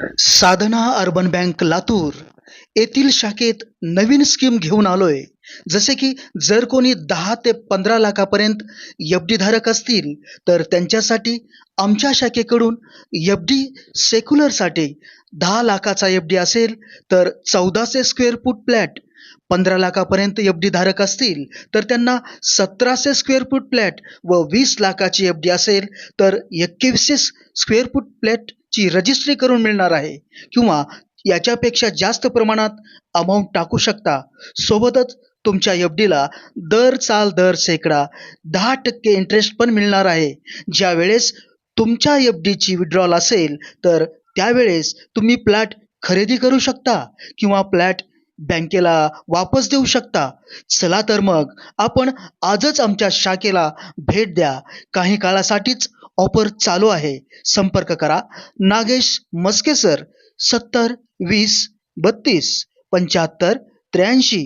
साधना urban bank Latur येथील शाखेत नवीन scheme घेऊन आलोय. जसे की जर कोणी दहा ते पंधरा लाखापर्यंत एफ डी धारक असतील तर त्यांच्यासाठी आमच्या शाखेकडून एफ डी सेक्युलरसाठी दहा लाखाचा एफ डी असेल तर चौदाशे स्क्वेअर फूट फ्लॅट पंधरा लाखापर्यंत एफ डी धारक असतील तर त्यांना सतराशे स्क्वेअर फूट फ्लॅट व वीस लाखाची एफ डी असेल तर एकवीसशे स्क्वेअर फूट ची रजिस्ट्री करून मिळणार आहे. किंवा याच्यापेक्षा जास्त प्रमाणात अमाऊंट टाकू शकता. सोबतच तुमच्या एफ डीला दर चाल दर शेकडा दहा टक्के इंटरेस्ट पण मिळणार आहे. ज्यावेळेस तुमच्या एफ डीची विड्रॉल असेल तर त्यावेळेस तुम्ही प्लॅट खरेदी करू शकता किंवा प्लॅट बँकेला वापस देऊ शकता. चला तर मग आपण आजच आमच्या शाखेला भेट द्या. काही काळासाठीच ऑफर चालू आहे. संपर्क करा. नागेश मस्के सर सत्तर वीस बत्तीस पंच्याहत्तर त्र्याऐंशी.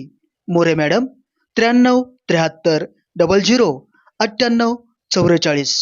मोरे मॅडम त्र्याण्णव त्र्याहत्तर डबल झिरो अठ्ठ्याण्णव चौवेचाळीस